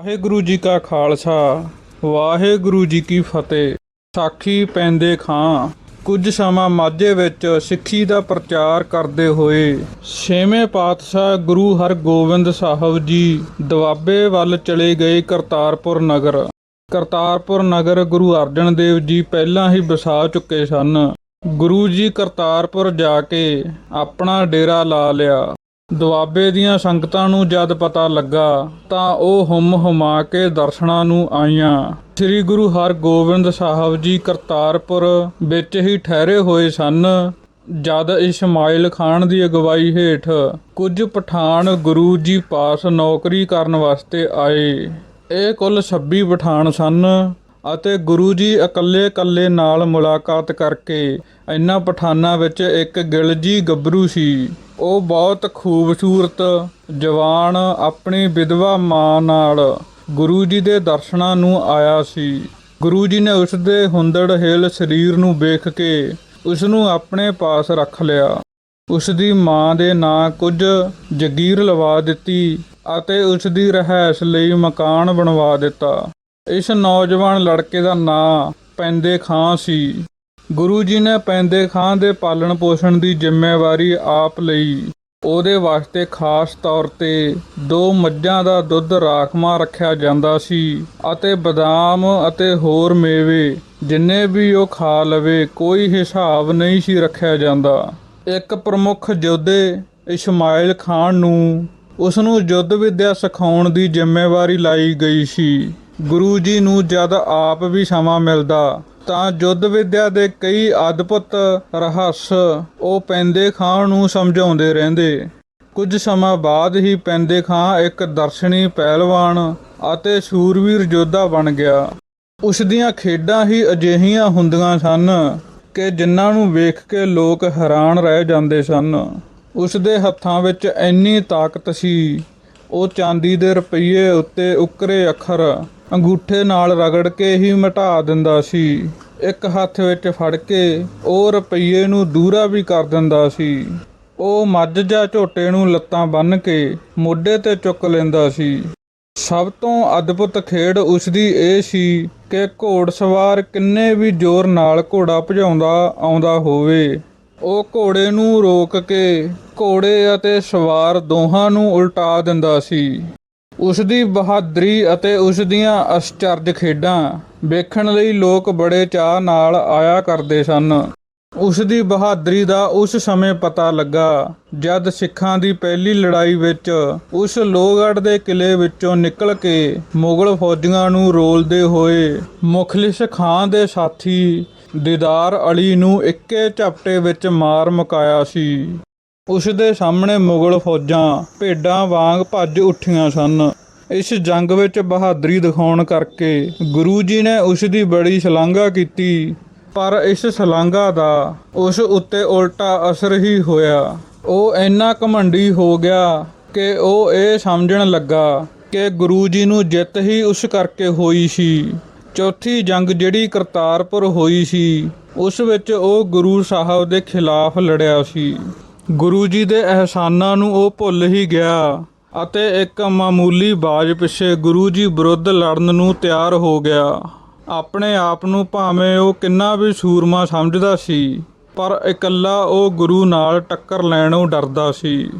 ਵਾਹਿਗੁਰੂ ਜੀ ਕਾ ਖਾਲਸਾ, ਵਾਹਿਗੁਰੂ ਜੀ ਕੀ ਫਤਿਹ। ਸਾਖੀ ਪੈਂਦੇ ਖਾਂ, ਕੁਝ ਸਮਾਂ ਮਾਝੇ ਵਿੱਚ ਸਿੱਖੀ ਦਾ ਪ੍ਰਚਾਰ ਕਰਦੇ ਹੋਏ ਛੇਵੇਂ ਪਾਤਸ਼ਾਹ ਗੁਰੂ ਹਰਗੋਬਿੰਦ ਸਾਹਿਬ ਜੀ ਦੁਆਬੇ ਵੱਲ ਚਲੇ ਗਏ ਕਰਤਾਰਪੁਰ ਨਗਰ। ਕਰਤਾਰਪੁਰ ਨਗਰ ਗੁਰੂ ਅਰਜਨ ਦੇਵ ਜੀ ਪਹਿਲਾਂ ਹੀ ਵਸਾ ਚੁੱਕੇ ਸਨ। ਗੁਰੂ ਜੀ ਕਰਤਾਰਪੁਰ ਜਾ ਕੇ ਆਪਣਾ ਡੇਰਾ ਲਾ ਲਿਆ। ਦੁਆਬੇ ਦੀਆਂ ਸੰਗਤਾਂ ਨੂੰ ਜਦ ਪਤਾ ਲੱਗਾ ਤਾਂ ਉਹ ਹੁਮ ਹੁਮਾ ਕੇ ਦਰਸ਼ਨਾਂ ਨੂੰ ਆਈਆਂ। ਸ੍ਰੀ ਗੁਰੂ ਹਰਗੋਬਿੰਦ ਸਾਹਿਬ ਜੀ ਕਰਤਾਰਪੁਰ ਵਿੱਚ ਹੀ ਠਹਿਰੇ ਹੋਏ ਸਨ। ਜਦ ਇਸਮਾਇਲ ਖਾਨ ਦੀ ਅਗਵਾਈ ਹੇਠ ਕੁਝ ਪਠਾਨ ਗੁਰੂ ਜੀ ਪਾਸ ਨੌਕਰੀ ਕਰਨ ਵਾਸਤੇ ਆਏ। ਇਹ ਕੁੱਲ 26 ਪਠਾਨ ਸਨ ਅਤੇ ਗੁਰੂ ਜੀ ਇਕੱਲੇ-ਇਕੱਲੇ ਨਾਲ ਮੁਲਾਕਾਤ ਕਰਕੇ ਇਹਨਾਂ ਪਠਾਨਾਂ ਵਿੱਚ ਇੱਕ ਗਿਲਜੀ ਗੱਭਰੂ ਸੀ। ਉਹ ਬਹੁਤ ਖੂਬਸੂਰਤ ਜਵਾਨ ਆਪਣੀ ਵਿਧਵਾ ਮਾਂ ਨਾਲ ਗੁਰੂ ਜੀ ਦੇ ਦਰਸ਼ਨਾਂ ਨੂੰ ਆਇਆ ਸੀ। ਗੁਰੂ ਜੀ ਨੇ ਉਸ ਦੇ ਹੁੰਦੜ ਹੇਲ ਸਰੀਰ ਨੂੰ ਵੇਖ ਕੇ ਉਸ ਨੂੰ ਆਪਣੇ ਪਾਸ ਰੱਖ ਲਿਆ। ਉਸ ਦੀ ਮਾਂ ਦੇ ਨਾਂ ਕੁਝ ਜਗੀਰ ਲਵਾ ਦਿੱਤੀ ਅਤੇ ਉਸ ਦੀ ਰਹਿائش ਲਈ ਮਕਾਨ ਬਣਵਾ ਦਿੱਤਾ। ਇਸ ਨੌਜਵਾਨ ਲੜਕੇ ਦਾ ਨਾਂ ਪੈਂਦੇ ਖਾਂ ਸੀ। ਗੁਰੂ ਜੀ ਨੇ ਪੈਂਦੇ ਖਾਂ ਦੇ ਪਾਲਣ ਪੋਸ਼ਣ ਦੀ ਜ਼ਿੰਮੇਵਾਰੀ ਆਪ ਲਈ। ਉਹਦੇ ਵਾਸਤੇ ਖਾਸ ਤੌਰ ਤੇ ਦੋ ਮੱਝਾਂ ਦਾ ਦੁੱਧ ਰਾਖਵਾਂ ਰੱਖਿਆ ਜਾਂਦਾ ਸੀ ਅਤੇ ਬਦਾਮ ਅਤੇ ਹੋਰ ਮੇਵੇ, ਜਿੰਨੇ ਵੀ ਉਹ ਖਾ ਲਵੇ, ਕੋਈ ਹਿਸਾਬ ਨਹੀਂ ਸੀ ਰੱਖਿਆ ਜਾਂਦਾ। ਇੱਕ ਪ੍ਰਮੁੱਖ ਯੋਧੇ ਇਸਮਾਇਲ ਖਾਨ ਨੂੰ ਉਸ ਨੂੰ ਯੁੱਧ ਵਿੱਦਿਆ ਸਿਖਾਉਣ ਦੀ ਜ਼ਿੰਮੇਵਾਰੀ ਲਾਈ ਗਈ ਸੀ। ਗੁਰੂ ਜੀ ਨੂੰ ਜਦ ਆਪ ਵੀ ਸਮਾਂ ਮਿਲਦਾ ਤਾਂ ਯੁੱਧ ਵਿੱਦਿਆ ਦੇ ਕਈ ਅਦਭੁਤ ਰਹੱਸ ਉਹ ਪੈਂਦੇ ਖਾਂ ਨੂੰ ਸਮਝਾਉਂਦੇ ਰਹਿੰਦੇ। ਕੁਝ ਸਮਾਂ ਬਾਅਦ ਹੀ ਪੈਂਦੇ ਖਾਂ ਇੱਕ ਦਰਸ਼ਨੀ ਪਹਿਲਵਾਨ ਅਤੇ ਸੂਰਵੀਰ ਯੋਧਾ ਬਣ ਗਿਆ। ਉਸ ਦੀਆਂ ਖੇਡਾਂ ਹੀ ਅਜਿਹੀਆਂ ਹੁੰਦੀਆਂ ਸਨ ਕਿ ਜਿਨ੍ਹਾਂ ਨੂੰ ਵੇਖ ਕੇ ਲੋਕ ਹੈਰਾਨ ਰਹਿ ਜਾਂਦੇ ਸਨ। ਉਸ ਦੇ ਹੱਥਾਂ ਵਿੱਚ ਇੰਨੀ ਤਾਕਤ ਸੀ, ਉਹ ਚਾਂਦੀ ਦੇ ਰੁਪਈਏ ਉੱਤੇ ਉੱਕਰੇ ਅੱਖਰ ਅੰਗੂਠੇ ਨਾਲ ਰਗੜ ਕੇ ਹੀ ਮਿਟਾ ਦਿੰਦਾ ਸੀ। ਇੱਕ ਹੱਥ ਵਿੱਚ ਫੜ ਕੇ ਉਹ ਰੁਪਈਏ ਨੂੰ ਦੂਰਾ ਵੀ ਕਰ ਦਿੰਦਾ ਸੀ। ਉਹ ਮੱਝ ਜਾਂ ਝੋਟੇ ਨੂੰ ਲੱਤਾਂ ਬੰਨ੍ਹ ਕੇ ਮੋਢੇ ਤੇ ਚੁੱਕ ਲੈਂਦਾ ਸੀ। ਸਭ ਤੋਂ ਅਦਭੁਤ ਖੇਡ ਉਸ ਦੀ ਇਹ ਸੀ ਕਿ ਘੋੜਸਵਾਰ ਕਿੰਨੇ ਵੀ ਜ਼ੋਰ ਨਾਲ ਘੋੜਾ ਭਜਾਉਂਦਾ ਆਉਂਦਾ ਹੋਵੇ। ਉਹ ਘੋੜੇ ਨੂੰ ਰੋਕ ਕੇ ਘੋੜੇ ਅਤੇ ਸਵਾਰ ਦੋਹਾਂ ਨੂੰ ਉਲਟਾ ਦਿੰਦਾ ਸੀ। ਉਸ ਦੀ ਬਹਾਦਰੀ ਅਤੇ ਉਸ ਦੀਆਂ ਅਸਚਰਜ ਖੇਡਾਂ ਵੇਖਣ ਲਈ ਲੋਕ ਬੜੇ ਚਾਅ ਨਾਲ ਆਇਆ ਕਰਦੇ ਸਨ। ਉਸ ਦੀ ਬਹਾਦਰੀ ਦਾ ਉਸ ਸਮੇਂ ਪਤਾ ਲੱਗਾ ਜਦ ਸਿੱਖਾਂ ਦੀ ਪਹਿਲੀ ਲੜਾਈ ਵਿੱਚ ਉਸ ਲੋਹਗੜ੍ਹ ਦੇ ਕਿਲੇ ਵਿੱਚੋਂ ਨਿਕਲ ਕੇ ਮੁਗਲ ਫੌਜੀਆਂ ਨੂੰ ਰੋਲਦੇ ਹੋਏ ਮੁਖਲਿਸ ਖਾਂ ਦੇ ਸਾਥੀ ਦੀਦਾਰ ਅਲੀ ਨੂੰ ਇੱਕੇ ਝਪਟੇ ਵਿੱਚ ਮਾਰ ਮੁਕਾਇਆ ਸੀ। ਉਸ ਦੇ ਸਾਹਮਣੇ ਮੁਗਲ ਫੌਜਾਂ ਭੇਡਾਂ ਵਾਂਗ ਭੱਜ ਉੱਠੀਆਂ ਸਨ। ਇਸ ਜੰਗ ਵਿੱਚ ਬਹਾਦਰੀ ਦਿਖਾਉਣ ਕਰਕੇ ਗੁਰੂ ਜੀ ਨੇ ਉਸ ਦੀ ਬੜੀ ਸ਼ਲਾਘਾ ਕੀਤੀ। ਪਰ ਇਸ ਸ਼ਲਾਘਾ ਦਾ ਉਸ ਉੱਤੇ ਉਲਟਾ ਅਸਰ ਹੀ ਹੋਇਆ। ਉਹ ਇੰਨਾ ਘਮੰਡੀ ਹੋ ਗਿਆ ਕਿ ਉਹ ਇਹ ਸਮਝਣ ਲੱਗਾ ਕਿ ਗੁਰੂ ਜੀ ਨੂੰ ਜਿੱਤ ਹੀ ਉਸ ਕਰਕੇ ਹੋਈ ਸੀ। ਚੌਥੀ ਜੰਗ ਜਿਹੜੀ ਕਰਤਾਰਪੁਰ ਹੋਈ ਸੀ, ਉਸ ਵਿੱਚ ਉਹ ਗੁਰੂ ਸਾਹਿਬ ਦੇ ਖਿਲਾਫ ਲੜਿਆ ਸੀ। ਗੁਰੂ ਜੀ ਦੇ ਅਹਿਸਾਨਾਂ ਨੂੰ ਉਹ ਭੁੱਲ ਹੀ ਗਿਆ ਅਤੇ ਇੱਕ ਮਾਮੂਲੀ ਬਾਜ ਪਿੱਛੇ ਗੁਰੂ ਜੀ ਵਿਰੁੱਧ ਲੜਨ ਨੂੰ ਤਿਆਰ ਹੋ ਗਿਆ। ਆਪਣੇ ਆਪ ਨੂੰ ਭਾਵੇਂ ਉਹ ਕਿੰਨਾ ਵੀ ਸੂਰਮਾ ਸਮਝਦਾ ਸੀ, ਪਰ ਇਕੱਲਾ ਉਹ ਗੁਰੂ ਨਾਲ ਟੱਕਰ ਲੈਣੋਂ ਡਰਦਾ ਸੀ।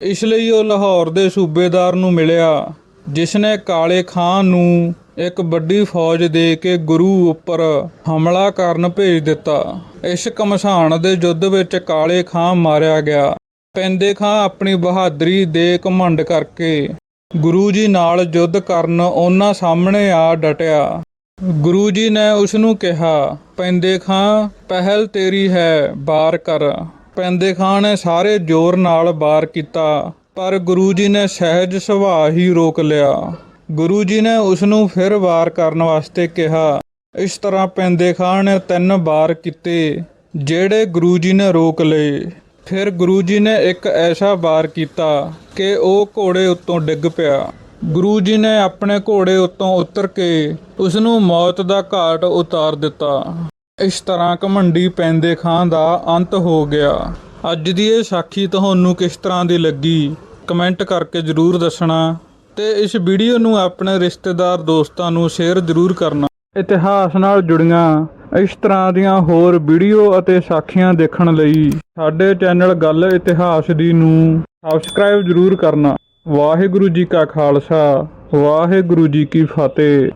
ਇਸ ਲਈ ਉਹ ਲਾਹੌਰ ਦੇ ਸੂਬੇਦਾਰ ਨੂੰ ਮਿਲਿਆ, ਜਿਸ ਨੇ ਕਾਲੇ ਖਾਨ ਨੂੰ ਇੱਕ ਵੱਡੀ ਫੌਜ ਦੇ ਕੇ ਗੁਰੂ ਉੱਪਰ ਹਮਲਾ ਕਰਨ ਭੇਜ ਦਿੱਤਾ। ਇਸ ਕਮਸਾਨ ਦੇ ਯੁੱਧ ਵਿੱਚ ਕਾਲੇ ਖਾਂ ਮਾਰਿਆ ਗਿਆ। ਪੈਂਦੇ ਖਾਂ ਆਪਣੀ ਬਹਾਦਰੀ ਦੇ ਘਮੰਡ ਕਰਕੇ ਗੁਰੂ ਜੀ ਨਾਲ ਯੁੱਧ ਕਰਨ ਉਹਨਾਂ ਸਾਹਮਣੇ ਆ ਡਟਿਆ। ਗੁਰੂ ਜੀ ਨੇ ਉਸ ਨੂੰ ਕਿਹਾ, ਪੈਂਦੇ ਖਾਂ, ਪਹਿਲ ਤੇਰੀ ਹੈ ਬਾਰ ਕਰ। ਪੈਂਦੇ ਖਾਂ ਨੇ ਸਾਰੇ ਜ਼ੋਰ ਨਾਲ ਬਾਰ ਕੀਤਾ, ਪਰ ਗੁਰੂ ਜੀ ਨੇ ਸਹਿਜ ਸੁਭਾਅ ਹੀ ਰੋਕ ਲਿਆ। ਗੁਰੂ ਜੀ ਨੇ ਉਸ ਨੂੰ ਫਿਰ ਵਾਰ ਕਰਨ ਵਾਸਤੇ ਕਿਹਾ, ਇਸ ਤਰ੍ਹਾਂ ਪੈਂਦੇ ਖਾਂ ਨੇ ਤਿੰਨ ਵਾਰ ਕੀਤੇ, ਜਿਹੜੇ ਗੁਰੂ ਜੀ ਨੇ ਰੋਕ ਲਏ। ਫਿਰ ਗੁਰੂ ਜੀ ਨੇ ਇੱਕ ਐਸਾ ਵਾਰ ਕੀਤਾ ਕਿ ਉਹ ਘੋੜੇ ਉੱਤੋਂ ਡਿੱਗ ਪਿਆ। ਗੁਰੂ ਜੀ ਨੇ ਆਪਣੇ ਘੋੜੇ ਉੱਤੋਂ ਉਤਰ ਕੇ ਉਸ ਨੂੰ ਮੌਤ ਦਾ ਘਾਟ ਉਤਾਰ ਦਿੱਤਾ। ਇਸ ਤਰ੍ਹਾਂ ਘਮੰਡੀ ਪੈਂਦੇ ਖਾਂ ਦਾ ਅੰਤ ਹੋ ਗਿਆ। ਅੱਜ ਦੀ ਇਹ ਸਾਖੀ ਤੁਹਾਨੂੰ ਕਿਸ ਤਰ੍ਹਾਂ ਦੀ ਲੱਗੀ? ਕਮੈਂਟ ਕਰਕੇ ਜਰੂਰ ਦੱਸਣਾ। ਤੇ ਇਸ ਵੀਡੀਓ ਨੂੰ ਆਪਣੇ ਰਿਸ਼ਤੇਦਾਰ ਦੋਸਤਾਂ ਨੂੰ ਸ਼ੇਅਰ ਜ਼ਰੂਰ ਕਰਨਾ। ਇਤਿਹਾਸ ਨਾਲ ਜੁੜੀਆਂ ਇਸ ਤਰ੍ਹਾਂ ਦੀਆਂ ਹੋਰ ਵੀਡੀਓ ਅਤੇ ਸਾਖੀਆਂ ਦੇਖਣ ਲਈ ਸਾਡੇ ਚੈਨਲ ਗੱਲ ਇਤਿਹਾਸ ਦੀ ਨੂੰ ਸਬਸਕ੍ਰਾਈਬ ਜ਼ਰੂਰ ਕਰਨਾ। ਵਾਹਿਗੁਰੂ ਜੀ ਕਾ ਖਾਲਸਾ, ਵਾਹਿਗੁਰੂ ਜੀ ਕੀ ਫਤਿਹ।